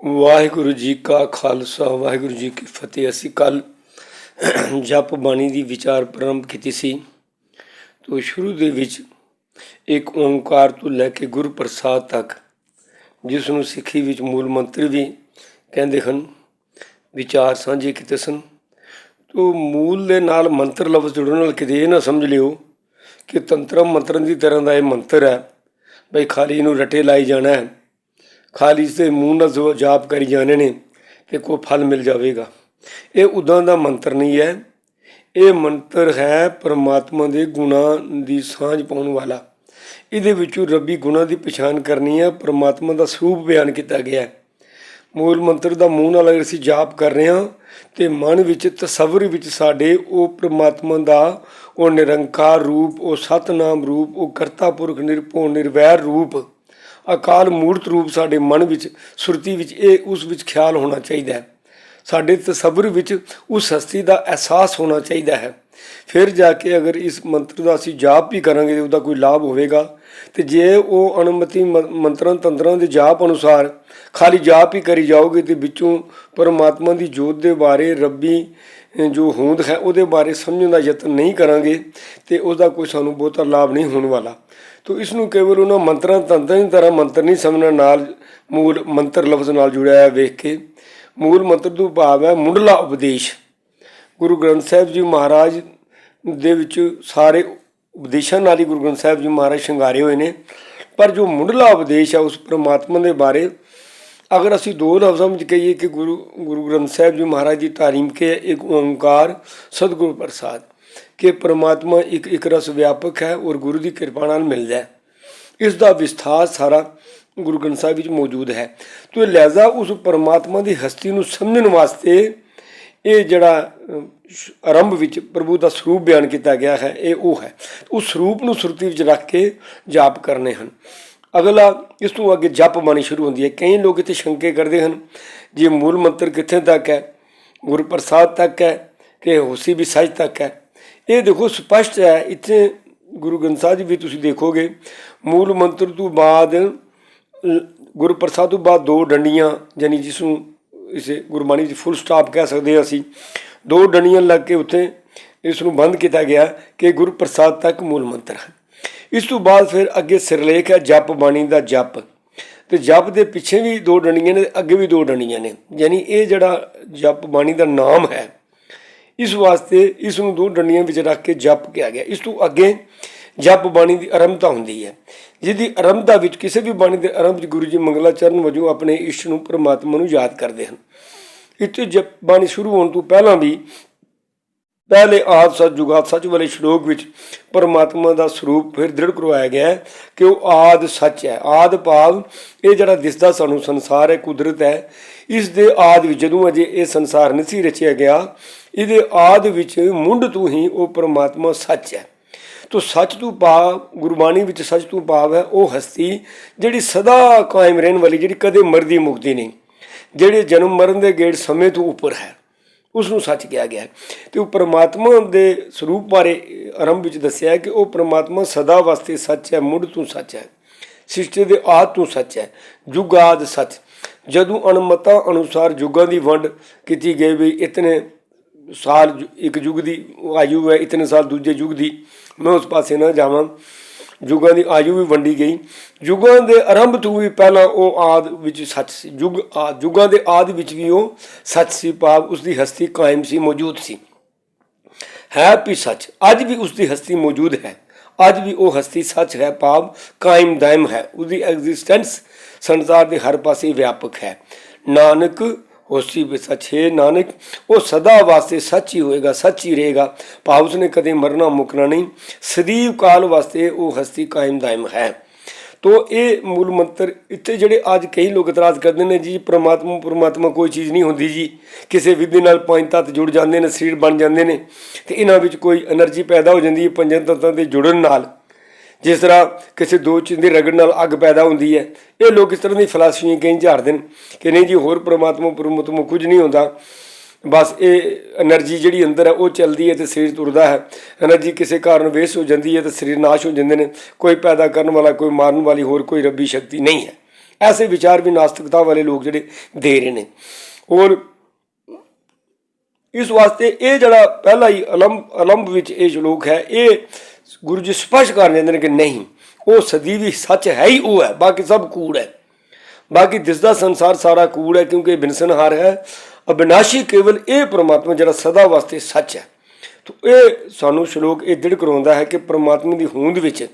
ਵਾਹਿਗੁਰੂ ਜੀ ਕਾ ਖਾਲਸਾ, ਵਾਹਿਗੁਰੂ ਜੀ ਕੀ ਫਤਿਹ। ਅਸੀਂ ਕੱਲ ਜਪ ਬਾਣੀ ਦੀ ਵਿਚਾਰ ਪ੍ਰਾਰੰਭ ਕੀਤੀ ਸੀ। ਤੋਂ ਸ਼ੁਰੂ ਦੇ ਵਿੱਚ ਇੱਕ ਓੰਕਾਰ ਤੋਂ ਲੈ ਕੇ ਗੁਰ ਪ੍ਰਸਾਦ ਤੱਕ, ਜਿਸ ਨੂੰ ਸਿੱਖੀ ਵਿੱਚ ਮੂਲ ਮੰਤਰ ਵੀ ਕਹਿੰਦੇ ਹਨ, ਵਿਚਾਰ ਸਾਂਝੇ ਕੀਤੇ ਸਨ। ਤੋਂ ਮੂਲ ਦੇ ਨਾਲ ਮੰਤਰ ਲਫ਼ਜ਼ ਜੁੜਨ ਨਾਲ ਕਿਤੇ ਇਹ ਨਾ ਸਮਝ ਲਿਓ ਕਿ ਤੰਤਰਮ ਮੰਤਰਨ ਦੀ ਤਰ੍ਹਾਂ ਦਾ ਇਹ ਮੰਤਰ ਹੈ, ਬਈ ਖਾਲੀ ਨੂੰ ਰਟੇ ਲਾਈ ਜਾਣਾ ਹੈ। ਖਾਲੀ ਇਸ ਦੇ ਮੂੰਹ ਨਾਲ ਜੋ ਜਾਪ ਕਰੀ ਜਾਣੇ ਨੇ, ਤੇ ਕੋਈ ਫਲ ਮਿਲ ਜਾਵੇਗਾ। ਇਹ ਉਦਾਂ ਦਾ ਮੰਤਰ ਨਹੀਂ ਹੈ। ਇਹ ਮੰਤਰ ਹੈ ਪਰਮਾਤਮਾ ਦੇ ਗੁਣਾਂ ਦੀ ਸਾਂਝ ਪਾਉਣ ਵਾਲਾ। ਇਹਦੇ ਵਿੱਚੋਂ ਰੱਬੀ ਗੁਣਾਂ ਦੀ ਪਛਾਣ ਕਰਨੀ ਹੈ। ਪਰਮਾਤਮਾ ਦਾ ਸਰੂਪ ਬਿਆਨ ਕੀਤਾ ਗਿਆ ਹੈ। ਮੂਲ ਮੰਤਰ ਦਾ ਮੂੰਹ ਨਾਲ ਅਗਰ ਅਸੀਂ ਜਾਪ ਕਰ ਰਹੇ ਹਾਂ, ਤੇ ਮਨ ਵਿੱਚ, ਤਸਵਰ ਵਿੱਚ ਸਾਡੇ ਉਹ ਪ੍ਰਮਾਤਮਾ ਦਾ, ਉਹ ਨਿਰੰਕਾਰ ਰੂਪ, ਉਹ ਸਤਨਾਮ ਰੂਪ, ਉਹ ਕਰਤਾ ਪੁਰਖ, ਨਿਰਭਉ, ਨਿਰਵੈਰ ਰੂਪ ਅਕਾਲ ਮੂਰਤ ਰੂਪ ਸਾਡੇ ਮਨ ਵਿੱਚ, ਸੁਰਤੀ ਵਿੱਚ, ਇਹ ਉਸ ਵਿੱਚ ਖਿਆਲ ਹੋਣਾ ਚਾਹੀਦਾ ਹੈ। ਸਾਡੇ ਤਸਵਰ ਵਿੱਚ ਉਸ ਹਸਤੀ ਦਾ ਅਹਿਸਾਸ ਹੋਣਾ ਚਾਹੀਦਾ ਹੈ। ਫਿਰ ਜਾ ਕੇ ਅਗਰ ਇਸ ਮੰਤਰ ਦਾ ਅਸੀਂ ਜਾਪ ਵੀ ਕਰਾਂਗੇ ਤੇ ਉਹਦਾ ਕੋਈ ਲਾਭ ਹੋਵੇਗਾ। ਤੇ ਜੇ ਉਹ ਅਨੁਮਤੀ ਮੰਤਰਾਂ, ਤੰਤਰਾਂ ਦੇ ਜਾਪ ਅਨੁਸਾਰ ਖਾਲੀ ਜਾਪ ਹੀ ਕਰੀ ਜਾਓਗੇ ਤੇ ਵਿੱਚੋਂ ਪਰਮਾਤਮਾ ਦੀ ਜੋਤ ਦੇ ਬਾਰੇ ਰੱਬੀ ਜੋ ਹੋਂਦ ਹੈ, ਉਹਦੇ ਬਾਰੇ ਸਮਝਣ ਦਾ ਯਤਨ ਨਹੀਂ ਕਰਾਂਗੇ ਤੇ ਉਹਦਾ ਕੋਈ ਸਾਨੂੰ ਬਹੁਤਾ ਲਾਭ ਨਹੀਂ ਹੋਣ ਵਾਲਾ। ਤੋ ਇਸ ਨੂੰ ਕੇਵਲ ਉਹਨਾਂ ਮੰਤਰਾਂ ਤੰਤਰਾਂ ਦੀ ਤਰ੍ਹਾਂ ਮੰਤਰ ਨਹੀਂ ਸਮਝਣ ਨਾਲ ਮੂਲ ਮੰਤਰ ਲਫ਼ਜ਼ ਨਾਲ ਜੁੜਿਆ ਹੈ ਵੇਖ ਕੇ। ਮੂਲ ਮੰਤਰ ਤੋਂ ਭਾਵ ਹੈ ਮੁੱਢਲਾ ਉਪਦੇਸ਼। ਗੁਰੂ ਗ੍ਰੰਥ ਸਾਹਿਬ ਜੀ ਮਹਾਰਾਜ ਦੇ ਵਿੱਚ ਸਾਰੇ ਉਪਦੇਸ਼ਾਂ ਨਾਲ ਹੀ ਗੁਰੂ ਗ੍ਰੰਥ ਸਾਹਿਬ ਜੀ ਮਹਾਰਾਜ ਸ਼ਿੰਗਾਰੇ ਹੋਏ ਨੇ। ਪਰ ਜੋ ਮੁੱਢਲਾ ਉਪਦੇਸ਼ ਹੈ, ਉਸ ਪ੍ਰਮਾਤਮਾ ਦੇ ਬਾਰੇ ਅਗਰ ਅਸੀਂ ਦੋ ਲਫ਼ਜ਼ਾਂ ਵਿੱਚ ਕਹੀਏ ਕਿ ਗੁਰੂ ਗੁਰੂ ਗ੍ਰੰਥ ਸਾਹਿਬ ਜੀ ਮਹਾਰਾਜ ਦੀ ਤਾਰੀਮ ਕੇ ਇੱਕ ਓੰਕਾਰ ਸਤਿਗੁਰੂ ਪ੍ਰਸਾਦ, ਕਿ ਪ੍ਰਮਾਤਮਾ ਇੱਕ ਇੱਕ ਰਸ ਵਿਆਪਕ ਹੈ ਔਰ ਗੁਰੂ ਦੀ ਕਿਰਪਾ ਨਾਲ ਮਿਲਦਾ ਹੈ। ਇਸ ਦਾ ਵਿਸਥਾਰ ਸਾਰਾ ਗੁਰੂ ਗ੍ਰੰਥ ਸਾਹਿਬ ਵਿੱਚ ਮੌਜੂਦ ਹੈ। ਤੋ ਲਿਹਾਜ਼ਾ ਉਸ ਪਰਮਾਤਮਾ ਦੀ ਹਸਤੀ ਨੂੰ ਸਮਝਣ ਵਾਸਤੇ ਇਹ ਜਿਹੜਾ ਆਰੰਭ ਵਿੱਚ ਪ੍ਰਭੂ ਦਾ ਸਰੂਪ ਬਿਆਨ ਕੀਤਾ ਗਿਆ ਹੈ, ਇਹ ਉਹ ਹੈ। ਉਸ ਸਰੂਪ ਨੂੰ ਸੁਰਤੀ ਵਿੱਚ ਰੱਖ ਕੇ ਜਾਪ ਕਰਨੇ ਹਨ। ਅਗਲਾ, ਇਸ ਤੋਂ ਅੱਗੇ ਜਪ ਬਾਣੀ ਸ਼ੁਰੂ ਹੁੰਦੀ ਹੈ। ਕਈ ਲੋਕ ਇੱਥੇ ਸ਼ੰਕੇ ਕਰਦੇ ਹਨ, ਜੇ ਮੂਲ ਮੰਤਰ ਕਿੱਥੇ ਤੱਕ ਹੈ? ਗੁਰੂ ਪ੍ਰਸਾਦ ਤੱਕ ਹੈ ਕਿ ਹੋਸੀ ਵੀ ਸੱਚ ਤੱਕ ਹੈ? ਇਹ ਦੇਖੋ ਸਪਸ਼ਟ ਹੈ, ਇੱਥੇ ਗੁਰੂ ਗ੍ਰੰਥ ਸਾਹਿਬ ਜੀ ਵੀ ਤੁਸੀਂ ਦੇਖੋਗੇ, ਮੂਲ ਮੰਤਰ ਤੋਂ ਬਾਅਦ, ਲ- ਗੁਰੂ ਪ੍ਰਸਾਦ ਤੋਂ ਬਾਅਦ ਦੋ ਡੰਡੀਆਂ, ਯਾਨੀ ਜਿਸ ਨੂੰ ਇਸੇ ਗੁਰਬਾਣੀ ਦੀ ਫੁੱਲ ਸਟਾਪ ਕਹਿ ਸਕਦੇ ਹਾਂ ਅਸੀਂ, ਦੋ ਡੰਡੀਆਂ ਲੱਗ ਕੇ ਉੱਥੇ ਇਸ ਨੂੰ ਬੰਦ ਕੀਤਾ ਗਿਆ ਕਿ ਗੁਰੂ ਪ੍ਰਸਾਦ ਤੱਕ ਮੂਲ ਮੰਤਰ ਹੈ ਇਸ ਤੋਂ ਬਾਅਦ ਫਿਰ ਅੱਗੇ ਸਿਰਲੇਖ ਹੈ, ਜਪ ਬਾਣੀ ਦਾ ਜਪ। ਤੇ ਜਪ ਦੇ ਪਿੱਛੇ ਵੀ ਦੋ ਡੰਡੀਆਂ ਨੇ, ਅੱਗੇ ਵੀ ਦੋ ਡੰਡੀਆਂ ਨੇ। ਯਾਨੀ ਇਹ ਜਿਹੜਾ ਜਪ ਬਾਣੀ ਦਾ ਨਾਮ ਹੈ, ਇਸ ਵਾਸਤੇ ਇਸ ਨੂੰ ਦੋ ਡੰਡੀਆਂ ਵਿੱਚ ਰੱਖ ਕੇ ਜਪ ਕਿਹਾ ਗਿਆ। ਇਸ ਤੋਂ ਅੱਗੇ ਜਪ ਬਾਣੀ ਦੀ ਆਰੰਭਤਾ ਹੁੰਦੀ ਹੈ। ਜਿਹਦੀ ਆਰੰਭਤਾ ਵਿੱਚ ਕਿਸੇ ਵੀ ਬਾਣੀ ਦੇ ਆਰੰਭ ਵਿੱਚ ਗੁਰੂ ਜੀ ਮੰਗਲਾਚਰਨ ਵਜੋਂ ਆਪਣੇ ਇਸ਼ਟ ਨੂੰ ਪਰਮਾਤਮਾ ਨੂੰ ਯਾਦ ਕਰਦੇ ਹਨ। ਇੱਥੇ ਜਪ ਬਾਣੀ ਸ਼ੁਰੂ ਹੋਣ ਤੋਂ ਪਹਿਲਾਂ ਵੀ ਪਹਿਲੇ ਆਦ ਸੱਚ ਜੁਗਾਦ ਸੱਚ ਵਾਲੇ ਸ਼ਲੋਕ ਵਿੱਚ ਪਰਮਾਤਮਾ ਦਾ ਸਰੂਪ ਫਿਰ ਦ੍ਰਿੜ ਕਰਵਾਇਆ ਗਿਆ ਹੈ ਕਿ ਉਹ ਆਦ ਸੱਚ ਹੈ। ਆਦ ਭਾਵ ਇਹ ਜਿਹੜਾ ਦਿਸਦਾ ਸਾਨੂੰ ਸੰਸਾਰ ਹੈ, ਕੁਦਰਤ ਹੈ, ਇਸ ਦੇ ਆਦ ਵਿੱਚ ਜਦੋਂ ਅਜੇ ਇਹ ਸੰਸਾਰ ਨਹੀਂ ਸੀ ਰਚਿਆ ਗਿਆ, ਇਹਦੇ ਆਦ ਵਿੱਚ ਮੁੰਡ ਤੋਂ ਹੀ ਉਹ ਪਰਮਾਤਮਾ ਸੱਚ ਹੈ। ਤੋ ਸੱਚ ਤੋਂ ਭਾਵ, ਗੁਰਬਾਣੀ ਵਿੱਚ ਸੱਚ ਤੋਂ ਭਾਵ ਹੈ ਉਹ ਹਸਤੀ ਜਿਹੜੀ ਸਦਾ ਕਾਇਮ ਰਹਿਣ ਵਾਲੀ, ਜਿਹੜੀ ਕਦੇ ਮਰਦੀ ਮੁਕਦੀ ਨਹੀਂ, ਜਿਹੜੇ ਜਨਮ ਮਰਨ ਦੇ ਗੇੜ ਸਮੇਂ ਤੋਂ ਉੱਪਰ ਹੈ। ਉਸ ਨੂੰ ਸੱਚ ਕਿਹਾ ਗਿਆ ਹੈ। ਤੇ ਉਹ ਪ੍ਰਮਾਤਮਾ ਦੇ ਸਰੂਪ ਬਾਰੇ ਆਰੰਭ ਵਿੱਚ ਦੱਸਿਆ ਕਿ ਉਹ ਪ੍ਰਮਾਤਮਾ ਸਦਾ ਵਾਸਤੇ ਸੱਚ ਹੈ ਮੁੱਢ ਤੋਂ ਸੱਚ ਹੈ। ਸ੍ਰਿਸ਼ਟੀ ਦੇ ਆਦ ਤੋਂ ਸੱਚ ਹੈ, ਜੁਗ ਆਦ ਸੱਚ। ਜਦੋਂ ਅਨਮਤਾ ਅਨੁਸਾਰ ਯੁੱਗਾਂ ਦੀ ਵੰਡ ਕੀਤੀ ਗਈ ਵੀ ਇਤਨੇ ਸਾਲ ਜੁ- ਇੱਕ ਯੁੱਗ ਦੀ ਆਯੂ ਹੈ, ਇਤਨੇ ਸਾਲ ਦੂਜੇ ਯੁੱਗ ਦੀ, ਮੈਂ ਉਸ ਪਾਸੇ ਨਾ ਜਾਵਾਂ। ਯੁੱਗਾਂ ਦੀ ਆਯੂ ਵੀ ਵੰਡੀ ਗਈ। ਯੁੱਗਾਂ ਦੇ ਆਰੰਭ ਤੋਂ ਵੀ ਪਹਿਲਾਂ ਉਹ ਆਦ ਵਿੱਚ ਸੱਚ ਸੀ। ਯੁੱਗ ਆਦ ਯੁੱਗਾਂ ਦੇ ਆਦ ਵਿੱਚ ਵੀ ਉਹ ਸੱਚ ਸੀ, ਭਾਵ ਉਸ ਦੀ ਹਸਤੀ ਕਾਇਮ ਸੀ, ਮੌਜੂਦ ਸੀ। ਹੈ ਵੀ ਸੱਚ। ਅੱਜ ਵੀ ਉਸ ਦੀ ਹਸਤੀ ਮੌਜੂਦ ਹੈ। ਅੱਜ ਵੀ ਉਹ ਹਸਤੀ ਸੱਚ ਹੈ, ਭਾਵ ਕਾਇਮ ਦਾਇਮ ਹੈ। ਉਹਦੀ ਐਗਜ਼ਿਸਟੈਂਸ ਸੰਸਾਰ ਦੇ ਹਰ ਪਾਸੇ ਵਿਆਪਕ ਹੈ। ਨਾਨਕ ਹੋਸੀ ਵੀ ਸੱਚ, ਹੈ ਨਾਨਕ, ਉਹ ਸਦਾ ਵਾਸਤੇ ਸੱਚ ਹੀ ਹੋਏਗਾ, ਸੱਚ ਹੀ ਰਹੇਗਾ। ਭਾਵ ਉਸਨੇ ਕਦੇ ਮਰਨਾ ਮੁਕਣਾ ਨਹੀਂ। ਸਦੀਵ ਕਾਲ ਵਾਸਤੇ ਉਹ ਹਸਤੀ ਕਾਇਮ ਦਾਇਮ ਹੈ। ਤੋ ਇਹ ਮੂਲ ਮੰਤਰ ਇੱਥੇ ਜਿਹੜੇ ਅੱਜ ਕਈ ਲੋਕ ਇਤਰਾਜ਼ ਕਰਦੇ ਨੇ ਜੀ, ਪ੍ਰਮਾਤਮਾ ਪ੍ਰਮਾਤਮਾ ਕੋਈ ਚੀਜ਼ ਨਹੀਂ ਹੁੰਦੀ ਜੀ। ਕਿਸੇ ਵਿਧੀ ਨਾਲ ਪੰਜ ਤੱਤ ਜੁੜ ਜਾਂਦੇ ਨੇ, ਸਰੀਰ ਬਣ ਜਾਂਦੇ ਨੇ। ਤੇ ਇਹਨਾਂ ਵਿੱਚ ਕੋਈ એનર્ਜੀ ਪੈਦਾ ਹੋ ਜਾਂਦੀ ਹੈ, ਪੰਜ ਤੱਤਾਂ ਦੇ ਜੁੜਨ ਨਾਲ। ਜਿਸ ਤਰ੍ਹਾਂ ਕਿਸੇ ਦੋ ਚੀਜ਼ ਦੀ ਰਗੜ ਨਾਲ ਅੱਗ ਪੈਦਾ ਹੁੰਦੀ ਹੈ, ਇਹ ਲੋਕ ਇਸ ਤਰ੍ਹਾਂ ਦੀ ਫਲਸਫੀਆਂ ਕਈ ਝਾੜਦੇ ਨੇ ਕਿ ਨਹੀਂ ਜੀ, ਹੋਰ ਪ੍ਰਮਾਤਮਾ, ਪਰਮਤਮਾ ਕੁਝ ਨਹੀਂ ਹੁੰਦਾ। ਬਸ ਇਹ એનર્ਜੀ ਜਿਹੜੀ ਅੰਦਰ ਹੈ, ਉਹ ਚੱਲਦੀ ਹੈ ਤੇ ਸਰੀਰ ਤੁਰਦਾ ਹੈ। એનર્ਜੀ ਕਿਸੇ ਕਾਰਨ ਵੇਸਟ ਹੋ ਜਾਂਦੀ ਹੈ ਤੇ ਸਰੀਰ ਨਾਸ਼ ਹੋ ਜਾਂਦੇ ਨੇ। ਕੋਈ ਪੈਦਾ ਕਰਨ ਵਾਲਾ, ਕੋਈ ਮਾਰਨ ਵਾਲੀ, ਹੋਰ ਕੋਈ ਰੱਬੀ ਸ਼ਕਤੀ ਨਹੀਂ ਹੈ। ਐਸੇ ਵਿਚਾਰ ਵੀ ਨਾਸਤਿਕਤਾ ਵਾਲੇ ਲੋਕ ਜਿਹੜੇ ਦੇ ਰਹੇ ਨੇ। ਔਰ ਇਸ ਵਾਸਤੇ ਇਹ ਜਿਹੜਾ ਪਹਿਲਾ ਹੀ ਅਲੰਭ ਅਲੰਭ ਵਿੱਚ ਇਹ ਸ਼ਲੋਕ ਹੈ, ਇਹ ਗੁਰੂ ਜੀ ਸਪਸ਼ਟ ਕਰ ਦਿੰਦੇ ਨੇ ਕਿ ਨਹੀਂ, ਉਹ ਸਦੀਵੀ ਸੱਚ ਹੈ ਹੀ ਉਹ ਹੈ, ਬਾਕੀ ਸਭ ਕੂੜ ਹੈ। ਬਾਕੀ ਦਿਸਦਾ ਸੰਸਾਰ ਸਾਰਾ ਕੂੜ ਹੈ, ਕਿਉਂਕਿ ਬਿਨਸਨਹਾਰ ਹੈ, ਅਬਿਨਾਸ਼ੀ ਕੇਵਲ ਇਹ ਪ੍ਰਮਾਤਮਾ ਜਿਹੜਾ ਸਦਾ ਵਾਸਤੇ ਸੱਚ ਹੈ। ਤੋ ਇਹ ਸਾਨੂੰ ਸ਼ਲੋਕ ਇਹ ਦ੍ਰਿੜ ਕਰਾਉਂਦਾ ਹੈ ਕਿ ਪ੍ਰਮਾਤਮਾ ਦੀ ਹੋਂਦ ਵਿੱਚ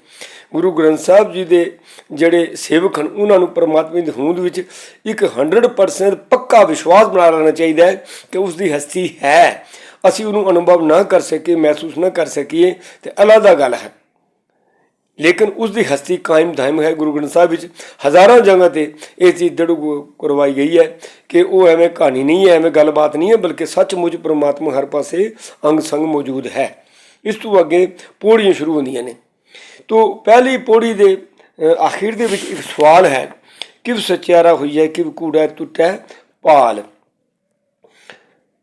ਗੁਰੂ ਗ੍ਰੰਥ ਸਾਹਿਬ ਜੀ ਦੇ ਜਿਹੜੇ ਸੇਵਕ ਹਨ, ਉਹਨਾਂ ਨੂੰ ਪ੍ਰਮਾਤਮਾ ਦੀ ਹੋਂਦ ਵਿੱਚ ਇੱਕ 100% ਪੱਕਾ ਵਿਸ਼ਵਾਸ ਬਣਾ ਲੈਣਾ ਚਾਹੀਦਾ ਹੈ ਕਿ ਉਸ ਦੀ ਹਸਤੀ ਹੈ। ਅਸੀਂ ਉਹਨੂੰ ਅਨੁਭਵ ਨਾ ਕਰ ਸਕੀਏ, ਮਹਿਸੂਸ ਨਾ ਕਰ ਸਕੀਏ, ਤੇ ਅਲੱਗਾ ਗੱਲ ਹੈ। ਲੇਕਿਨ ਉਸ ਦੀ ਹਸਤੀ ਕਾਇਮ ਦਾਇਮ ਹੈ। ਗੁਰੂ ਗ੍ਰੰਥ ਸਾਹਿਬ ਵਿੱਚ ਹਜ਼ਾਰਾਂ ਜਗ੍ਹਾ ਤੇ ਇਹ ਚੀਜ਼ ਦੜੂ ਕਰਵਾਈ ਗਈ ਹੈ ਕਿ ਉਹ ਐਵੇਂ ਕਹਾਣੀ ਨਹੀਂ ਹੈ, ਐਵੇਂ ਗੱਲਬਾਤ ਨਹੀਂ ਹੈ, ਬਲਕਿ ਸੱਚਮੁੱਚ ਪ੍ਰਮਾਤਮਾ ਹਰ ਪਾਸੇ ਅੰਗ ਸੰਗ ਮੌਜੂਦ ਹੈ। ਇਸ ਤੋਂ ਅੱਗੇ ਪੌੜੀਆਂ ਸ਼ੁਰੂ ਹੁੰਦੀਆਂ ਨੇ। ਤੋ ਪਹਿਲੀ ਪੌੜੀ ਦੇ ਆਖਿਰ ਦੇ ਵਿੱਚ ਇੱਕ ਸਵਾਲ ਹੈ, ਕਿਵ ਸਚਿਆਰਾ ਹੋਈ ਹੈ ਕਿਵ ਕੂੜਾ ਟੁੱਟੈ ਪਾਲ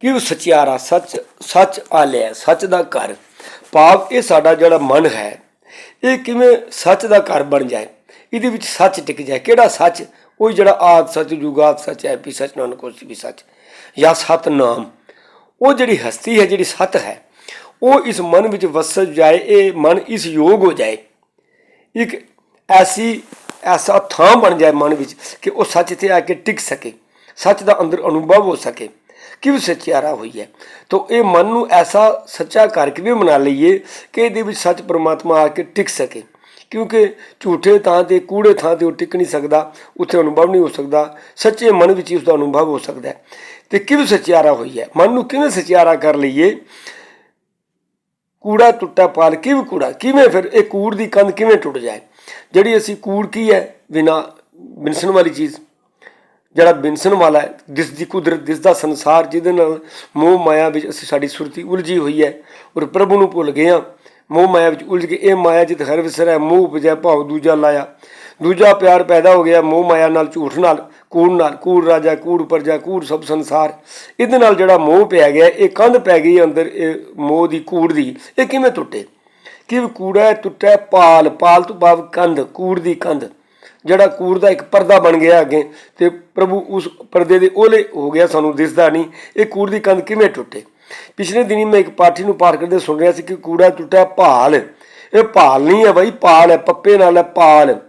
ਕਿਵ ਸਚਿਆਰਾ? ਸੱਚ ਸੱਚ ਆਲਿਆ, ਸੱਚ ਦਾ ਘਰ। ਭਾਵ ਇਹ ਸਾਡਾ ਜਿਹੜਾ ਮਨ ਹੈ, ਇਹ ਕਿਵੇਂ ਸੱਚ ਦਾ ਘਰ ਬਣ ਜਾਏ? ਇਹਦੇ ਵਿੱਚ ਸੱਚ ਟਿਕ ਜਾਏ। ਕਿਹੜਾ ਸੱਚ? ਉਹ ਜਿਹੜਾ ਆਦ ਸੱਚ ਜੁਗਾਦ ਸੱਚ ਹੈ ਵੀ ਸੱਚ, ਨਾਨਕ ਹੋਸੀ ਵੀ ਸੱਚ, ਜਾਂ ਸਤ ਨਾਮ ਉਹ ਜਿਹੜੀ ਹਸਤੀ ਹੈ, ਜਿਹੜੀ ਸਤ ਹੈ, ਉਹ ਇਸ ਮਨ ਵਿੱਚ ਵਸ ਜਾਏ, ਇਹ ਮਨ ਇਸ ਯੋਗ ਹੋ ਜਾਏ। ਇੱਕ ਐਸੀ, ਐਸਾ ਥਾਂ ਬਣ ਜਾਏ ਮਨ ਵਿੱਚ ਕਿ ਉਹ ਸੱਚ ਤੇ ਆ ਕੇ ਟਿਕ ਸਕੇ। ਸੱਚ ਦਾ ਅੰਦਰ ਅਨੁਭਵ ਹੋ ਸਕੇ। ਕਿਵੇਂ ਸਚਿਆਰਾ ਹੋਈ ਹੈ ਤਾਂ ਇਹ ਮਨ ਨੂੰ ਐਸਾ ਸੱਚਾ ਕਰ ਕਿਵੇਂ ਬਣਾ ਲਈਏ ਕਿ ਇਹਦੇ ਵਿੱਚ ਸੱਚ ਪ੍ਰਮਾਤਮਾ ਆ ਕੇ ਟਿਕ ਸਕੇ। ਕਿਉਂਕਿ ਝੂਠੇ ਥਾਂ ਤੇ, ਕੂੜੇ ਥਾਂ ਤੇ ਉਹ ਟਿਕ ਨਹੀਂ ਸਕਦਾ, ਉੱਥੇ ਅਨੁਭਵ ਨਹੀਂ ਹੋ ਸਕਦਾ, ਸੱਚੇ ਮਨ ਵਿੱਚ ਹੀ ਉਸ ਦਾ ਅਨੁਭਵ ਹੋ ਸਕਦਾ ਹੈ। ਤੇ ਕਿਵੇਂ ਸਚਿਆਰਾ ਹੋਈ ਹੈ ਮਨ ਨੂੰ ਕਿਵੇਂ ਸਚਿਆਰਾ ਕਰ ਲਈਏ? ਕੂੜਾ ਟੁੱਟਾ ਪਾਲ ਕਿਵੇਂ ਕੂੜਾ, ਕਿਵੇਂ ਫਿਰ ਇਹ ਕੂੜ ਦੀ ਕੰਧ ਕਿਵੇਂ ਟੁੱਟ ਜਾਏ? ਜਿਹੜੀ ਅਸੀਂ ਕੂੜ ਕੀ ਹੈ, ਬਿਨਾ ਬਿਨਸਣ ਵਾਲੀ ਚੀਜ਼ ਜਿਹੜਾ ਬਿਨਸਣ ਵਾਲਾ ਹੈ, ਜਿਸ ਦੀ ਕੁਦਰਤ, ਜਿਸ ਦਾ ਸੰਸਾਰ, ਜਿਹਦੇ ਨਾਲ ਮੋਹ ਮਾਇਆ ਵਿੱਚ ਅਸੀਂ ਸਾਡੀ ਸੁਰਤੀ ਉਲਝੀ ਹੋਈ ਹੈ ਔਰ ਪ੍ਰਭੂ ਨੂੰ ਭੁੱਲ ਗਏ ਹਾਂ। ਮੋਹ ਮਾਇਆ ਵਿੱਚ ਉਲਝ ਕੇ ਇਹ ਮਾਇਆ ਜਿਤ ਹਰ ਵਿਸਰ ਹੈ, ਮੋਹ ਉਪਜੈ ਭਾਵ ਦੂਜਾ ਲਾਇਆ। ਦੂਜਾ ਪਿਆਰ ਪੈਦਾ ਹੋ ਗਿਆ, ਮੋਹ ਮਾਇਆ ਨਾਲ, ਝੂਠ ਨਾਲ, ਕੂੜ ਨਾਲ, ਕੂੜ ਰਾਜਾ, ਕੂੜ ਪਰਜਾ, ਕੂੜ ਸਭ ਸੰਸਾਰ। ਇਹਦੇ ਨਾਲ ਜਿਹੜਾ ਮੋਹ ਪਿਆ ਗਿਆ, ਇਹ ਕੰਧ ਪੈ ਗਈ ਅੰਦਰ, ਇਹ ਮੋਹ ਦੀ, ਕੂੜ ਦੀ। ਇਹ ਕਿਵੇਂ ਟੁੱਟੇ? ਕਿ ਕੂੜਾ ਟੁੱਟਿਆ ਪਾਲ ਪਾਲ ਤੋਂ ਭਾਵ ਕੰਧ, ਕੂੜ ਦੀ ਕੰਧ। ਜਿਹੜਾ ਕੂੜ ਦਾ ਇੱਕ ਪਰਦਾ ਬਣ ਗਿਆ ਅੱਗੇ ਤੇ ਪ੍ਰਭੂ ਉਸ ਪਰਦੇ ਦੇ ਓਲੇ ਹੋ ਗਿਆ, ਸਾਨੂੰ ਦਿਸਦਾ ਨਹੀਂ। ਇਹ ਕੂੜ ਦੀ ਕੰਧ ਕਿਵੇਂ ਟੁੱਟੇ? ਪਿਛਲੇ ਦਿਨੀ ਮੈਂ ਇੱਕ ਪਾਠੀ ਨੂੰ ਪਾਠ ਕਰਦੇ ਸੁਣ ਰਿਹਾ ਸੀ ਕਿ ਕੂੜਾ ਟੁੱਟਿਆ ਭਾਲ। ਇਹ ਭਾਲ ਨਹੀਂ ਹੈ ਬਾਈ ਪਾਲ ਹੈ, ਪੱਪੇ ਨਾਲ ਹੈ ਪਾਲ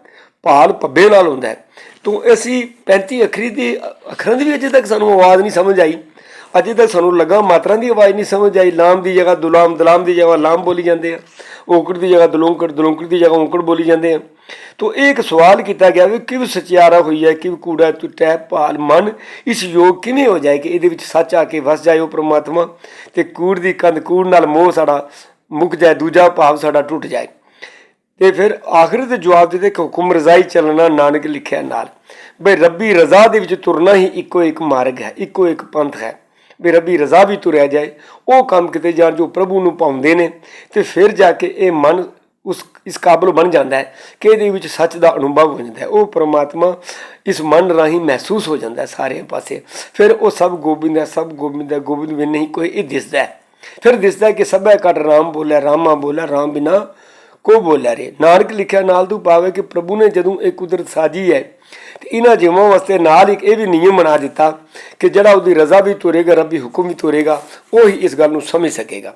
ਭਾਲ ਪੱਬੇ ਨਾਲ ਹੁੰਦਾ ਹੈ। ਤੋਂ ਅਸੀਂ 35 ਅੱਖਰੀ ਦੇ, ਅੱਖਰਾਂ ਦੀ ਵੀ ਅਜੇ ਤੱਕ ਸਾਨੂੰ ਆਵਾਜ਼ ਨਹੀਂ ਸਮਝ ਆਈ। ਅਜੇ ਤਾਂ ਸਾਨੂੰ ਲੱਗਾ ਮਾਤਰਾ ਦੀ ਆਵਾਜ਼ ਨਹੀਂ ਸਮਝ ਆਈ, ਲਾਮ ਦੀ ਜਗ੍ਹਾ ਦੁਲਾਮ ਦੁਲਾਮ ਦੀ ਜਗ੍ਹਾ ਲਾਮ ਬੋਲੀ ਜਾਂਦੇ ਆ, ਔਂਕੜ ਦੀ ਜਗ੍ਹਾ ਦਲੋਂਕੜ ਦਲੋਂਕੜ ਦੀ ਜਗ੍ਹਾ ਔਂਕੜ ਬੋਲੀ ਜਾਂਦੇ ਆ। ਤੋ ਇਹ ਇੱਕ ਸਵਾਲ ਕੀਤਾ ਗਿਆ ਵੀ ਕਿਵ ਸਚਿਆਰਾ ਹੋਈ ਹੈ ਕਿਵ ਕੂੜਾ ਟੁੱਟੈ ਭਾਲ, ਮਨ, ਇਸ ਯੋਗ ਕਿਵੇਂ ਹੋ ਜਾਏ ਕਿ ਇਹਦੇ ਵਿੱਚ ਸੱਚ ਆ ਕੇ ਵਸ ਜਾਏ ਉਹ ਪ੍ਰਮਾਤਮਾ ਤੇ ਕੂੜ ਦੀ ਕੰਧ, ਕੂੜ ਨਾਲ ਮੋਹ ਸਾਡਾ ਮੁੱਕ ਜਾਏ, ਦੂਜਾ ਭਾਵ ਸਾਡਾ ਟੁੱਟ ਜਾਏ। ਤੇ ਫਿਰ ਆਖਰ ਦੇ ਜਵਾਬ ਦੇ ਕਿ ਹੁਕਮ ਰਜ਼ਾਈ ਚੱਲਣਾ, ਨਾਨਕ ਲਿਖਿਆ ਨਾਲ। ਬਈ ਰੱਬੀ ਰਜ਼ਾ ਦੇ ਵਿੱਚ ਤੁਰਨਾ ਹੀ ਇੱਕੋ ਇੱਕ ਮਾਰਗ ਹੈ, ਇੱਕੋ ਇੱਕ ਪੰਥ ਹੈ। ਵੀ ਰੱਬੀ ਰਜ਼ਾ ਵੀ ਤੁਰਿਆ ਜਾਏ। ਉਹ ਕੰਮ ਕਿਤੇ ਜਾਣ ਜੋ ਪ੍ਰਭੂ ਨੂੰ ਪਾਉਂਦੇ ਨੇ ਤੇ ਫਿਰ ਜਾ ਕੇ ਇਹ ਮਨ ਉਸ, ਇਸ ਕਾਬਲ ਬਣ ਜਾਂਦਾ ਹੈ ਕਿ ਇਹਦੇ ਵਿੱਚ ਸੱਚ ਦਾ ਅਨੁਭਵ ਹੋ ਜਾਂਦਾ ਹੈ। ਉਹ ਪ੍ਰਮਾਤਮਾ ਇਸ ਮਨ ਰਾਹੀਂ ਮਹਿਸੂਸ ਹੋ ਜਾਂਦਾ ਹੈ ਸਾਰੇ ਪਾਸੇ। ਫਿਰ ਉਹ ਸਭ ਗੋਬਿੰਦ ਹੈ, ਸਭ ਗੋਬਿੰਦ ਹੈ, ਗੋਬਿੰਦ ਵੀ ਨਹੀਂ ਕੋਈ ਇਹ ਦਿਸਦਾ ਹੈ। ਫਿਰ ਦਿਸਦਾ ਹੈ ਕਿ ਸਭੈ ਕੱਟ ਰਾਮ ਬੋਲਿਆ, ਰਾਮਾ ਬੋਲਿਆ, ਰਾਮ ਬਿਨਾ ਕੋ ਬੋਲਿਆ ਰੇ ਨਾਨਕ ਲਿਖਿਆ, ਨਾਲ ਤੂੰ ਪਾਵੇ ਕਿ ਪ੍ਰਭੂ ਨੇ ਜਦੋਂ ਇਹ ਕੁਦਰਤ ਸਾਜੀ ਹੈ, ਤੇ ਇਹਨਾਂ ਜੀਵਾਂ ਵਾਸਤੇ ਨਾਲ ਇੱਕ ਇਹ ਵੀ ਨਿਯਮ ਬਣਾ ਦਿੱਤਾ ਕਿ ਜਿਹੜਾ ਉਹਦੀ ਰਜ਼ਾ ਵੀ ਤੁਰੇਗਾ, ਰੱਬੀ ਹੁਕਮ ਵੀ ਤੁਰੇਗਾ, ਉਹ ਹੀ ਇਸ ਗੱਲ ਨੂੰ ਸਮਝ ਸਕੇਗਾ।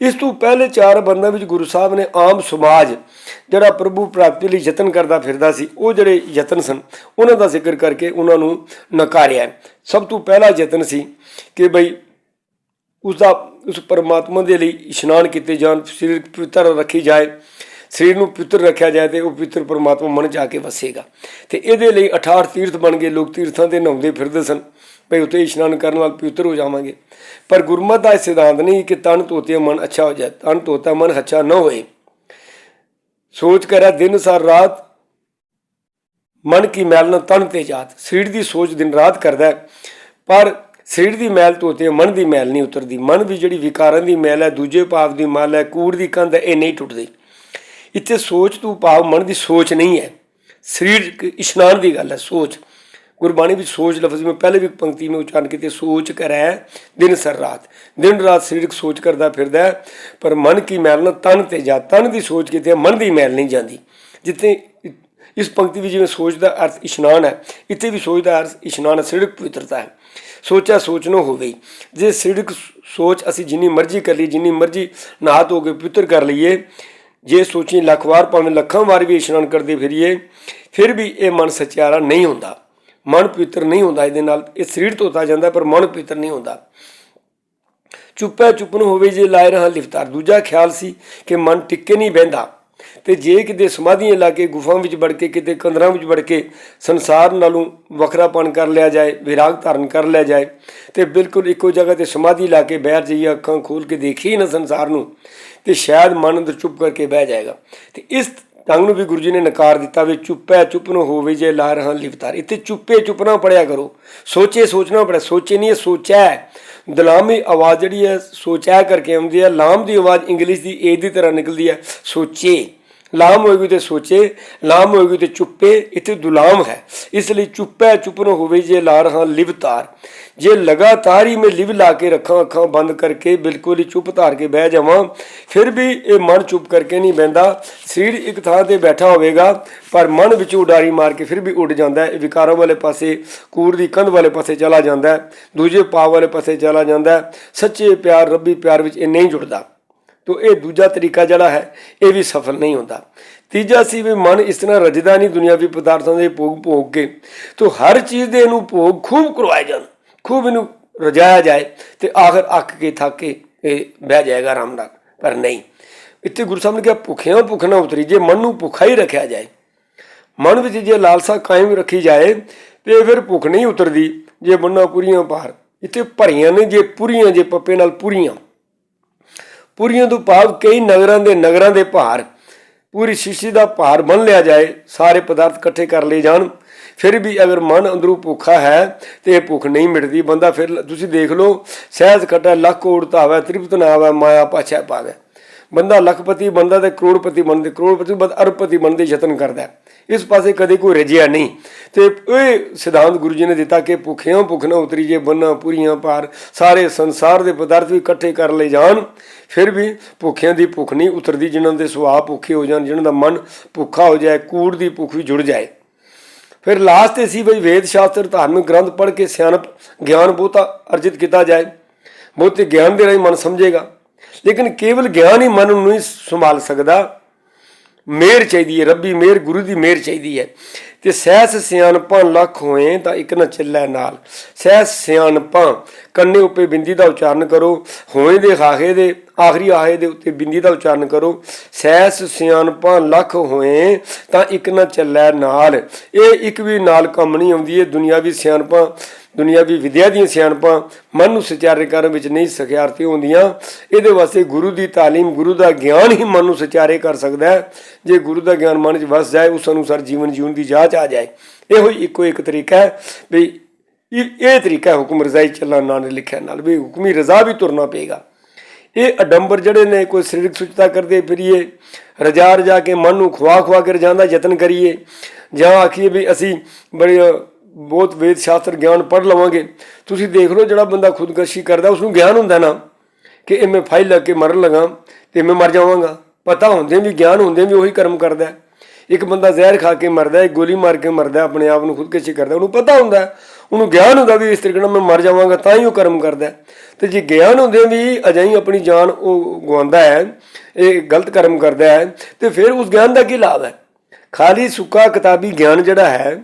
ਇਸ ਤੋਂ ਪਹਿਲੇ ਚਾਰ ਬੰਦਾਂ ਵਿੱਚ ਗੁਰੂ ਸਾਹਿਬ ਨੇ ਆਮ ਸਮਾਜ, ਜਿਹੜਾ ਪ੍ਰਭੂ ਪ੍ਰਾਪਤੀ ਲਈ ਯਤਨ ਕਰਦਾ ਫਿਰਦਾ ਸੀ, ਉਹ ਜਿਹੜੇ ਯਤਨ ਸਨ, ਉਹਨਾਂ ਦਾ ਜ਼ਿਕਰ ਕਰਕੇ ਉਹਨਾਂ ਨੂੰ ਨਕਾਰਿਆ। ਸਭ ਤੋਂ ਪਹਿਲਾ ਯਤਨ ਸੀ ਕਿ ਬਈ ਉਸ ਦਾ ਉਸ ਪਰਮਾਤਮਾ ਦੇ ਲਈ ਇਸ਼ਨਾਨ ਕੀਤੇ ਜਾਣ, ਸਰੀਰ ਪਵਿੱਤਰ ਰੱਖੀ ਜਾਏ, ਸਰੀਰ ਨੂੰ ਪਵਿੱਤਰ ਰੱਖਿਆ ਜਾਏ ਤੇ ਉਹ ਪਵਿੱਤਰ ਪਰਮਾਤਮਾ ਮਨ ਜਾ ਕੇ ਵਸੇਗਾ। ਤੇ ਇਹਦੇ ਲਈ 18 ਤੀਰਥ ਬਣ ਗਏ, ਲੋਕ ਤੀਰਥਾਂ ਤੇ ਨਹਾਉਂਦੇ ਫਿਰਦੇ ਸਨ, ਭਈ ਉੱਥੇ ਇਸ਼ਨਾਨ ਕਰਨ ਨਾਲ ਪਵਿੱਤਰ ਹੋ ਜਾਵਾਂਗੇ। ਪਰ ਗੁਰਮਤ ਦਾ ਇਹ ਸਿਧਾਂਤ ਨਹੀਂ ਕਿ ਤਨ ਧੋਤੇ ਮਨ ਅੱਛਾ ਹੋ ਜਾਏ, ਤਨ ਧੋਤਾ ਮਨ ਅੱਛਾ ਨਾ ਹੋਏ। ਸੋਚ ਕਰਿਆ ਦਿਨ ਸਾਰ ਰਾਤ ਮਨ ਕੀ ਮੈਲ ਨਾ ਤਨ ਤੇ ਜਾਤ। ਸਰੀਰ ਦੀ ਸੋਚ ਦਿਨ ਰਾਤ ਕਰਦਾ ਪਰ ਸਰੀਰ ਦੀ ਮੈਲ ਧੋਤੇ ਮਨ ਦੀ ਮੈਲ ਨਹੀਂ ਉਤਰਦੀ। ਮਨ ਵੀ ਜਿਹੜੀ ਵਿਕਾਰਾਂ ਦੀ ਮੈਲ ਹੈ ਦੂਜੇ ਭਾਵ ਦੀ ਮੈਲ ਹੈ ਕੂੜ ਦੀ ਕੰਧ ਹੈ, ਇਹ ਨਹੀਂ ਟੁੱਟਦੀ। ਇੱਥੇ ਸੋਚ ਤੋਂ ਭਾਵ ਮਨ ਦੀ ਸੋਚ ਨਹੀਂ ਹੈ। ਸਰੀਰ ਇਸ਼ਨਾਨ ਦੀ ਗੱਲ ਹੈ ਸੋਚ। ਗੁਰਬਾਣੀ ਵਿੱਚ ਸੋਚ ਲਫ਼ਜ਼ ਮੈਂ ਪਹਿਲੇ ਵੀ ਪੰਕਤੀ ਵਿੱਚ ਉਚਾਰਨ ਕੀਤੀ ਸੋਚ ਕਰੈ ਦਿਨ ਸਰ ਰਾਤ। ਦਿਨ ਰਾਤ ਸਰੀਰਕ ਸੋਚ ਕਰਦਾ ਫਿਰਦਾ ਪਰ ਮਨ ਕੀ ਮੈਲ ਨਾ ਤਨ ਤੇ ਜਾ। ਤਨ ਦੀ ਸੋਚ ਕਿਤੇ ਮਨ ਦੀ ਮੈਲ ਨਹੀਂ ਜਾਂਦੀ। ਜਿੱਥੇ ਇਸ ਪੰਕਤੀ ਵਿੱਚ ਜਿਵੇਂ ਸੋਚ ਦਾ ਅਰਥ ਇਸ਼ਨਾਨ ਹੈ ਇੱਥੇ ਵੀ ਸੋਚ ਦਾ ਅਰਥ ਇਸ਼ਨਾਨ ਸਰੀਰਕ ਸੜਕ ਪਵਿੱਤਰਤਾ ਹੈ। ਸੋਚਾ ਸੋਚਣੋ ਹੋਵੇ। ਜੇ ਸੜਕ ਸੋਚ ਅਸੀਂ ਜਿੰਨੀ ਮਰਜ਼ੀ ਕਰ ਲਈ ਜਿੰਨੀ ਮਰਜ਼ੀ ਨਹਾ ਧੋ ਕੇ ਪਵਿੱਤਰ ਕਰ ਲਈਏ, ਜੇ ਸੋਚੀ ਲੱਖ ਵਾਰ ਭਾਵੇਂ ਲੱਖਾਂ ਵਾਰ ਵੀ ਇਸ਼ਨਾਨ ਕਰਦੇ ਫਿਰੀਏ, ਫਿਰ ਵੀ ਇਹ ਮਨ ਸਚਿਆਰਾ ਨਹੀਂ ਹੁੰਦਾ। ਮਨ ਪਵਿੱਤਰ ਨਹੀਂ ਹੁੰਦਾ ਇਹਦੇ ਨਾਲ, ਇਹ ਸਰੀਰ ਧੋਤਾ ਜਾਂਦਾ ਪਰ ਮਨ ਪਵਿੱਤਰ ਨਹੀਂ ਹੁੰਦਾ। ਚੁੱਪੈ ਚੁੱਪਨ ਹੋਵੇ ਜੇ ਲਾਇ ਰਹਾ ਲਿਫਤਾਰ। ਦੂਜਾ ਖਿਆਲ ਸੀ ਕਿ ਮਨ ਟਿੱਕੇ ਨਹੀਂ ਬਹਿੰਦਾ। ਤੇ ਜੇ ਕਿਤੇ ਸਮਾਧੀਆਂ ਲਾ ਕੇ ਗੁਫਾ ਵਿੱਚ ਵੜ ਕੇ, ਕਿਤੇ ਕੰਦਰਾਂ ਵਿੱਚ ਵੜ ਕੇ ਸੰਸਾਰ ਨਾਲੋਂ ਵੱਖਰਾਪਣ ਕਰ ਲਿਆ ਜਾਏ, ਵਿਰਾਗ ਧਾਰਨ ਕਰ ਲਿਆ ਜਾਏ, ਤੇ ਬਿਲਕੁਲ ਇੱਕੋ ਜਗ੍ਹਾ ਤੇ ਸਮਾਧੀ ਲਾ ਕੇ ਬੈਠ ਜਾਈਏ, ਅੱਖਾਂ ਖੋਲ ਕੇ ਦੇਖੀ ਨਾ ਸੰਸਾਰ ਨੂੰ, ਤੇ ਸ਼ਾਇਦ ਮਨ ਅੰਦਰ ਚੁੱਪ ਕਰਕੇ ਬਹਿ ਜਾਏਗਾ। ਤੇ ਇਸ ਢੰਗ ਨੂੰ ਵੀ ਗੁਰੂ ਜੀ ਨੇ ਨਕਾਰ ਦਿੱਤਾ ਵੀ ਚੁੱਪ ਹੈ ਚੁੱਪ ਨੂੰ ਹੋਵੇ ਜੇ ਲਾ ਰਹਾ ਲਿਵਤਾਰ। ਇੱਥੇ ਚੁੱਪੇ ਚੁੱਪਣਾ ਪੜਿਆ ਕਰੋ, ਸੋਚੇ ਸੋਚਣਾ ਪੜਿਆ, ਸੋਚੇ ਨਹੀਂ, ਇਹ ਸੋਚਿਆ ਦਲਾਮੀ ਆਵਾਜ਼ ਜਿਹੜੀ ਹੈ ਸੋਚਿਆ ਕਰਕੇ ਆਉਂਦੀ ਹੈ, ਲਾਮ ਦੀ ਆਵਾਜ਼ ਇੰਗਲਿਸ਼ ਦੀ ਏ ਦੀ ਤਰ੍ਹਾਂ ਨਿਕਲਦੀ ਹੈ। ਸੋਚੇ ਲਾਮ ਹੋਏਗੀ ਤੇ ਸੋਚੇ, ਲਾਮ ਹੋਏਗੀ ਤੇ ਚੁੱਪੇ, ਇੱਥੇ ਦੁਲਾਮ ਹੈ। ਇਸ ਲਈ ਚੁੱਪੈ ਚੁੱਪ ਨੂੰ ਹੋਵੇ ਜੇ ਲਾ ਰਹਾ ਲਿਵਤਾਰ ਜੇ ਲਗਾਤਾਰ ਹੀ ਮੈਂ ਲਿਵ ਲਾ ਕੇ ਰੱਖਾਂ ਅੱਖਾਂ ਬੰਦ ਕਰਕੇ ਬਿਲਕੁਲ ਹੀ ਚੁੱਪ ਧਾਰ ਕੇ ਬਹਿ ਜਾਵਾਂ, ਫਿਰ ਵੀ ਇਹ ਮਨ ਚੁੱਪ ਕਰਕੇ ਨਹੀਂ ਬਹਿੰਦਾ। ਸਰੀਰ ਇੱਕ ਥਾਂ ਤੇ ਬੈਠਾ ਹੋਵੇਗਾ, ਪਰ ਮਨ ਵਿੱਚ ਉਡਾਰੀ ਮਾਰ ਕੇ ਫਿਰ ਵੀ ਉੱਡ ਜਾਂਦਾ ਹੈ। ਇਹ ਵਿਕਾਰਾਂ ਵਾਲੇ ਪਾਸੇ, ਕੂੜ ਦੀ ਕੰਧ ਵਾਲੇ ਪਾਸੇ ਚਲਾ ਜਾਂਦਾ ਹੈ। ਦੂਜੇ ਪਾਵ ਵਾਲੇ ਪਾਸੇ ਚਲਾ ਜਾਂਦਾ ਹੈ। ਸੱਚੇ ਪਿਆਰ, ਰੱਬੀ ਪਿਆਰ ਵਿੱਚ ਇਹ ਨਹੀਂ ਜੁੜਦਾ। ਤੋ ਇਹ ਦੂਜਾ ਤਰੀਕਾ ਜਿਹੜਾ ਹੈ, ਇਹ ਵੀ ਸਫਲ ਨਹੀਂ ਹੁੰਦਾ। ਤੀਜਾ ਸੀ ਵੀ ਮਨ ਇਸ ਤਰ੍ਹਾਂ ਰਜਦਾ ਨਹੀਂ ਦੁਨਿਆਵੀ ਪਦਾਰਥਾਂ ਦੇ ਭੋਗ ਭੋਗ ਕੇ। ਤੋ ਹਰ ਚੀਜ਼ ਦੇ ਇਹਨੂੰ ਭੋਗ ਖੂਬ ਕਰਵਾਏ ਜਾਣ। ਖੂਬ ਇਹਨੂੰ ਰਜਾਇਆ ਜਾਏ ਤੇ ਆਖਰ ਅੱਕ ਕੇ, ਥੱਕ ਕੇ ਇਹ ਬਹਿ ਜਾਏਗਾ ਆਰਾਮ ਨਾਲ ਪਰ ਨਹੀਂ। ਇੱਥੇ ਗੁਰੂ ਸਾਹਿਬ ਨੇ ਕਿਹਾ, ਭੁੱਖਿਆਂ ਭੁੱਖ ਨਾ ਉਤਰੀ, ਜੇ ਮਨ ਨੂੰ ਭੁੱਖਾ ਹੀ ਰੱਖਿਆ ਜਾਏ। ਮਨ ਵਿੱਚ ਜੇ ਲਾਲਸਾ ਕਾਇਮ ਰੱਖੀ ਜਾਏ, ਤੇ ਫਿਰ ਭੁੱਖ ਨਹੀਂ ਉਤਰਦੀ, ਜੇ ਬੰਨਾ ਪੁਰੀਆਂ ਭਾਰ ਇੱਥੇ ਭਰੀਆਂ ਨੇ, ਜੇ ਪੁਰੀਆਂ, ਜੇ ਪੱਪੇ ਨਾਲ ਪੁਰੀਆਂ। ਪੂਰੀਆਂ ਤੋਂ ਭਾਵ ਕਈ ਨਗਰਾਂ ਦੇ ਨਗਰਾਂ ਦੇ ਭਾਰ। ਪੂਰੀ ਸ਼ੀਸ਼ੀ ਦਾ ਭਾਰ ਬਣ ਲਿਆ ਜਾਏ, ਸਾਰੇ ਪਦਾਰਥ ਇਕੱਠੇ ਕਰ ਲਏ ਜਾਣ। ਫਿਰ ਵੀ ਅਗਰ ਮਨ ਅੰਦਰੋਂ ਭੁੱਖਾ ਹੈ ਤੇ ਇਹ ਭੁੱਖ ਨਹੀਂ ਮਿਟਦੀ, ਬੰਦਾ ਫਿਰ ਤੁਸੀਂ ਦੇਖ ਲਓ, ਸਹਿਜ ਖੱਟਾ ਲੱਖ ਕੋੜ ਧਾਵੇ ਤ੍ਰਿਪਤ ਨਾ ਆਵੇ, ਮਾਇਆ ਪਾਛੈ ਪਾਵੇ ਬੰਦਾ ਲੱਖਪਤੀ ਬੰਦਾ ਤੇ ਕਰੋੜਪਤੀ ਬਣਦੇ, ਕਰੋੜਪਤੀ ਬੰਦਾ ਅਰਬਪਤੀ ਬਣਦੇ ਯਤਨ ਕਰਦਾ ਇਸ ਪਾਸੇ ਕਦੇ ਕੋਈ ਰਜਿਆ ਨਹੀਂ। ਤੇ ਇਹ ਸਿਧਾਂਤ ਗੁਰੂ ਜੀ ਨੇ ਦਿੱਤਾ ਕਿ ਭੁੱਖਿਆਂ ਭੁੱਖ ਨਾ ਉਤਰੀ ਜੇ ਬੰਨਾ ਪੂਰੀਆਂ ਪਾਰ ਸਾਰੇ ਸੰਸਾਰ ਦੇ ਪਦਾਰਥ ਵੀ ਇਕੱਠੇ ਕਰ ਲਏ ਜਾਣ, ਫਿਰ ਵੀ ਭੁੱਖਿਆਂ ਦੀ ਭੁੱਖ ਨਹੀਂ ਉਤਰਦੀ, ਜਿਨ੍ਹਾਂ ਦੇ ਸੁਭਾਅ ਭੁੱਖੇ ਹੋ ਜਾਣ, ਜਿਨ੍ਹਾਂ ਦਾ ਮਨ ਭੁੱਖਾ ਹੋ ਜਾਏ, ਕੂੜ ਦੀ ਭੁੱਖ ਵੀ ਜੁੜ ਜਾਏ। ਫਿਰ ਲਾਸਟ ਤੇ ਸੀ ਬਈ ਵੇਦ ਸ਼ਾਸਤਰ ਧਾਰਮਿਕ ਗ੍ਰੰਥ ਪੜ੍ਹ ਕੇ ਸਿਆਣਪ, ਗਿਆਨ ਬਹੁਤਾ ਅਰਜਿਤ ਕੀਤਾ ਜਾਏ। ਬਹੁਤੇ ਗਿਆਨ ਦੇ ਰਾਹੀਂ ਮਨ ਸਮਝੇਗਾ। ਲੇਕਿਨ ਕੇਵਲ ਗਿਆਨ ਹੀ ਮਨ ਨੂੰ ਨਹੀਂ ਸੰਭਾਲ ਸਕਦਾ। ਮਿਹਰ ਚਾਹੀਦੀ ਹੈ, ਰੱਬੀ ਮਿਹਰ, ਗੁਰੂ ਦੀ ਮਿਹਰ ਚਾਹੀਦੀ ਹੈ। ਤੇ ਸਹਿਸ ਸਿਆਣਪਾਂ ਲੱਖ ਹੋਏ ਤਾਂ ਇੱਕ ਨਾ ਚੱਲੈ ਨਾਲ। ਸਹਿਸ ਸਿਆਣਪਾਂ ਕੰਨੇ ਉੱਪਰ ਬਿੰਦੀ ਦਾ ਉਚਾਰਨ ਕਰੋ, ਹੋਏ ਦੇ ਹਾਹੇ ਦੇ, ਆਖਰੀ ਆਹੇ ਦੇ ਉੱਤੇ ਬਿੰਦੀ ਦਾ ਉਚਾਰਨ ਕਰੋ। ਸਹਿਸ ਸਿਆਣਪਾਂ ਲੱਖ ਹੋਏ ਤਾਂ ਇੱਕ ਨਾ ਚੱਲੈ ਨਾਲ। ਇਹ ਇੱਕ ਵੀ ਨਾਲ ਕੰਮ ਨਹੀਂ ਆਉਂਦੀ, ਇਹ ਦੁਨਿਆਵੀ ਸਿਆਣਪਾਂ ਦੁਨਿਆਵੀ ਵਿਦਿਆ ਦੀਆਂ ਸਿਆਣਪਾਂ ਮਨ ਨੂੰ ਸਚਾਰੇ ਕਰਨ ਵਿੱਚ ਨਹੀਂ ਸਖਿਆਰਤੀ ਹੁੰਦੀਆਂ। ਇਹਦੇ ਵਾਸਤੇ ਗੁਰੂ ਦੀ ਤਾਲੀਮ, ਗੁਰੂ ਦਾ ਗਿਆਨ ਹੀ ਮਨ ਨੂੰ ਸਚਾਰੇ ਕਰ ਸਕਦਾ ਹੈ। ਜੇ ਗੁਰੂ ਦਾ ਗਿਆਨ ਮਨ 'ਚ ਵਸ ਜਾਏ, ਉਸ ਅਨੁਸਾਰ ਜੀਵਨ ਜੀਉਣ ਦੀ ਜਾਚ ਆ ਜਾਏ। ਇਹੋ ਹੀ ਇੱਕੋ ਇੱਕ ਤਰੀਕਾ ਹੈ ਵੀ ਇਹ ਇਹ ਤਰੀਕਾ ਹੁਕਮ ਰਜ਼ਾਈ ਚੱਲਣ ਨਾਲ ਲਿਖਿਆ ਨਾਲ ਵੀ ਹੁਕਮੀ ਰਜ਼ਾ ਵੀ ਤੁਰਨਾ ਪਏਗਾ। ਇਹ ਅਡੰਬਰ ਜਿਹੜੇ ਨੇ, ਕੋਈ ਸਰੀਰਕ ਸੁਚਤਾ ਕਰਦੇ ਫਿਰੀਏ, ਰਜਾ ਰਜਾ ਕੇ ਮਨ ਨੂੰ ਖਵਾ ਖਵਾ ਕੇ ਰਜਾਉਣ ਦਾ ਯਤਨ ਕਰੀਏ। ਜਾਂ ਆਖੀਏ ਵੀ ਅਸੀਂ ਬੜੇ ਬਹੁਤ ਵੇਦ ਸ਼ਾਸਤਰ ਗਿਆਨ ਪੜ੍ਹ ਲਵਾਂਗੇ ਤੁਸੀਂ ਦੇਖ ਲਓ ਜਿਹੜਾ ਬੰਦਾ ਖੁਦਕਸ਼ੀ ਕਰਦਾ ਉਸ ਨੂੰ ਗਿਆਨ ਹੁੰਦਾ ਨਾ ਕਿ ਇਹ ਮੈਂ ਫਾਈਲ ਲੱਗ ਕੇ ਮਰਨ ਲਗਾ ਤੇ ਮੈਂ ਮਰ ਜਾਵਾਂਗਾ ਪਤਾ ਹੁੰਦੇ ਵੀ, ਗਿਆਨ ਹੁੰਦੇ ਵੀ ਉਹੀ ਕਰਮ ਕਰਦਾ ਹੈ। ਇੱਕ ਬੰਦਾ ਜ਼ਹਿਰ ਖਾ ਕੇ ਮਰਦਾ ਹੈ ਗੋਲੀ ਮਾਰ ਕੇ ਮਰਦਾ ਆਪਣੇ ਆਪ ਨੂੰ ਖੁਦਕਸ਼ੀ ਕਰਦਾ ਉਹਨੂੰ ਪਤਾ ਹੁੰਦਾ ਉਹਨੂੰ ਗਿਆਨ ਹੁੰਦਾ ਵੀ ਇਸ ਤਰੀਕੇ ਨਾਲ ਮੈਂ ਮਰ ਜਾਵਾਂਗਾ, ਤਾਂ ਹੀ ਉਹ ਕਰਮ ਕਰਦਾ ਹੈ। ਤੇ ਜੇ ਗਿਆਨ ਹੁੰਦੇ ਵੀ ਅਜਾਈ ਆਪਣੀ ਜਾਨ ਉਹ ਗਵਾਉਂਦਾ ਹੈ, ਇਹ ਗਲਤ ਕਰਮ ਕਰਦਾ ਹੈ, ਤੇ ਫਿਰ ਉਸ ਗਿਆਨ ਦਾ ਕੀ ਲਾਭ ਹੈ ਖਾਲੀ ਸੁੱਕਾ ਕਿਤਾਬੀ ਗਿਆਨ ਜਿਹੜਾ ਹੈ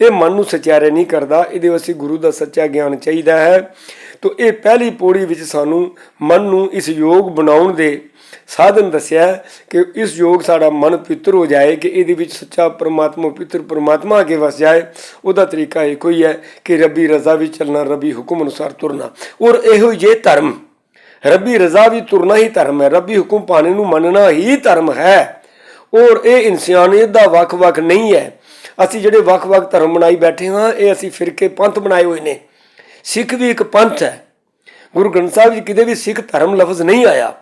ਇਹ ਮਨ ਨੂੰ ਸਚਾਰੇ ਨਹੀਂ ਕਰਦਾ, ਇਹਦੇ ਵਾਸਤੇ ਗੁਰੂ ਦਾ ਸੱਚਾ ਗਿਆਨ ਚਾਹੀਦਾ ਹੈ। ਤੋ ਇਹ ਪਹਿਲੀ ਪੌੜੀ ਵਿੱਚ ਸਾਨੂੰ ਮਨ ਨੂੰ ਇਸ ਯੋਗ ਬਣਾਉਣ ਦੇ ਸਾਧਨ ਦੱਸਿਆ ਕਿ ਇਸ ਯੋਗ ਸਾਡਾ ਮਨ ਪਿੱਤਰ ਹੋ ਜਾਏ, ਕਿ ਇਹਦੇ ਵਿੱਚ ਸੱਚਾ ਪ੍ਰਮਾਤਮਾ ਪਿੱਤਰ ਪਰਮਾਤਮਾ ਅੱਗੇ ਵਸ ਜਾਏ। ਉਹਦਾ ਤਰੀਕਾ ਇੱਕੋ ਹੀ ਹੈ ਕਿ ਰੱਬੀ ਰਜ਼ਾ ਵਿੱਚ ਚੱਲਣਾ, ਰੱਬੀ ਹੁਕਮ ਅਨੁਸਾਰ ਤੁਰਨਾ। ਔਰ ਇਹੋ ਜੇ ਧਰਮ, ਰੱਬੀ ਰਜ਼ਾ ਵੀ ਤੁਰਨਾ ਹੀ ਧਰਮ ਹੈ। ਰੱਬੀ ਹੁਕਮ ਪਾਣੇ ਨੂੰ ਮੰਨਣਾ ਹੀ ਧਰਮ ਹੈ। ਔਰ ਇਹ ਇਨਸਾਨੀਅਤ ਦਾ ਵੱਖ-ਵੱਖ ਨਹੀਂ ਹੈ। ਅਸੀਂ ਜਿਹੜੇ ਵੱਖ-ਵੱਖ ਧਰਮ ਬਣਾਈ ਬੈਠੇ ਹਾਂ, ਇਹ ਅਸੀਂ ਫਿਰਕੇ ਪੰਥ ਬਣਾਏ ਹੋਏ ਨੇ। ਸਿੱਖ ਵੀ ਇੱਕ ਪੰਥ ਹੈ। ਗੁਰੂ ਗ੍ਰੰਥ ਸਾਹਿਬ ਜੀ ਕਿਤੇ ਵੀ ਸਿੱਖ ਧਰਮ ਲਫ਼ਜ਼ ਨਹੀਂ ਆਇਆ।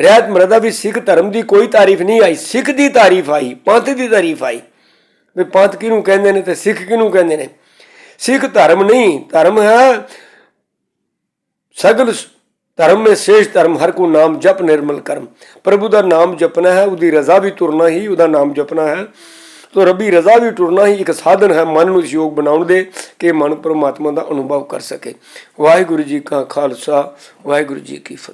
ਰਹਿਤ ਮਰਦਾ ਵੀ ਸਿੱਖ ਧਰਮ ਦੀ ਕੋਈ ਤਾਰੀਫ ਨਹੀਂ ਆਈ। ਸਿੱਖ ਦੀ ਤਾਰੀਫ ਆਈ, ਪੰਥ ਦੀ ਤਾਰੀਫ ਆਈ। ਵੀ ਪੰਥ ਕਿਹਨੂੰ ਕਹਿੰਦੇ ਨੇ ਤੇ ਸਿੱਖ ਕਿਹਨੂੰ ਕਹਿੰਦੇ ਨੇ? ਸਿੱਖ ਧਰਮ ਨਹੀਂ, ਧਰਮ ਹੈ ਸਗਲ ਧਰਮ ਮੇ ਸੇਸ਼ ਧਰਮ, ਹਰ ਕੋ ਨਾਮ ਜਪ ਨਿਰਮਲ ਕਰਮ। ਪ੍ਰਭੂ ਦਾ ਨਾਮ ਜਪਣਾ ਹੈ, ਉਹਦੀ ਰਜ਼ਾ ਵੀ ਤੁਰਨਾ ਹੀ, ਉਹਦਾ ਨਾਮ ਜਪਣਾ ਹੈ। ਤੋ ਰੱਬੀ ਰਜ਼ਾ ਵੀ ਟੁਰਨਾ ਹੀ ਇੱਕ ਸਾਧਨ ਹੈ ਮਨ ਨੂੰ ਯੋਗ ਬਣਾਉਣ ਦੇ ਕਿ ਮਨ ਪਰਮਾਤਮਾ ਦਾ ਅਨੁਭਵ ਕਰ ਸਕੇ। ਵਾਹਿਗੁਰੂ ਜੀ ਕਾ ਖਾਲਸਾ, ਵਾਹਿਗੁਰੂ ਜੀ ਕੀ ਫਤਿਹ।